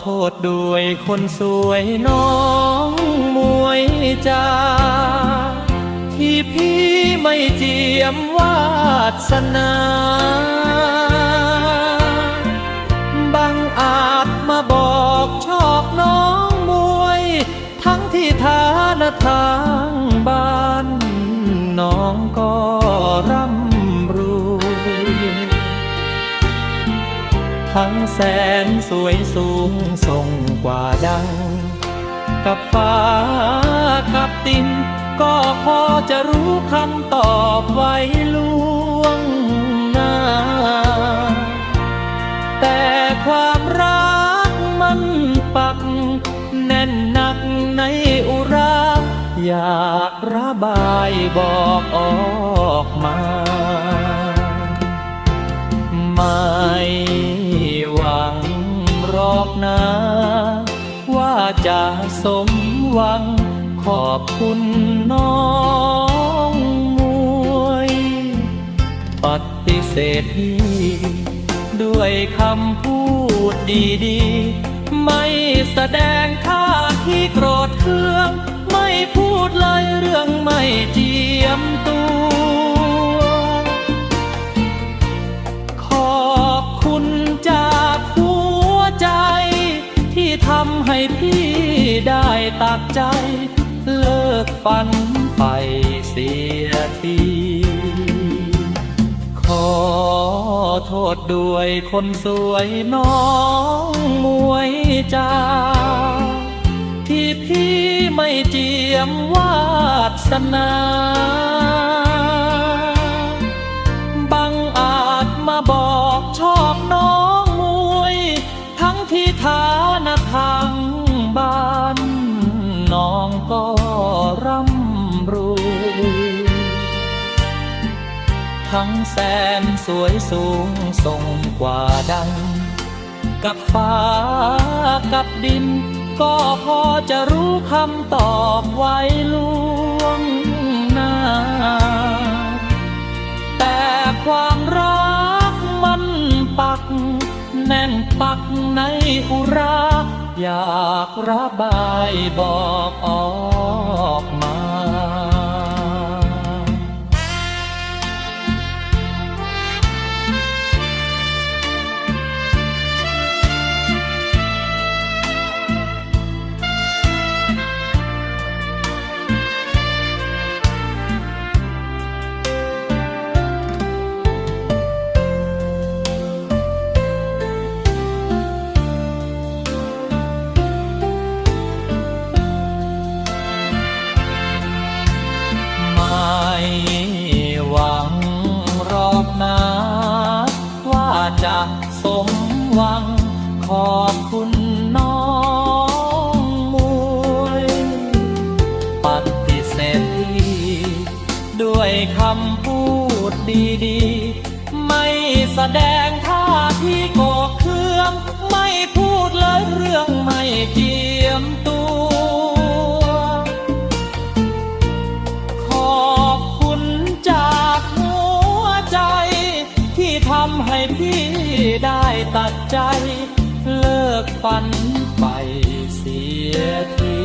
โทษด้วยคนสวยน้องมวยจ้าที่พี่ไม่เจียมวาสนา แสนสวยสูงส่งกว่าดัง กับฟ้ากับดิน ก็พอจะรู้คำตอบไว้ล่วงหน้า แต่ความรักมันปัก แน่นหนักในอุรา อยากระบายบอกออกมา สมหวัง ขอบคุณน้องมวย ปฏิเสธพี่ด้วยคำพูดดีๆ ไม่แสดงท่าที่โกรธเคือง ไม่พูดเลยเรื่องไม่เจียมตัว ขอบคุณจากหัวใจ ที่ทำให้พี่ ได้ตักใจ เลิกฝันไปเสียที ขอโทษด้วยคนสวยน้องมวยจ้าที่พี่ไม่เจียมวาสนา ทั้งแสนสวยสูงส่งกว่าดัง กับฟ้ากับดิน ก็พอจะรู้คำตอบไว้ล่วงหน้า แต่ความรักมันปัก แน่นปักในอุรา อยากระบายบอกออกมา สมหวัง ขอบคุณน้องมวยปฏิเสธที่ด้วยคำพูดดีๆ ไม่แสดงท่าที่โกเคือง ไม่พูดเลยเรื่องไม่เจียมตัว ขอบคุณจากหัวใจที่ทำให้พี่ ได้ตัดใจ เลิกฝันไปเสียที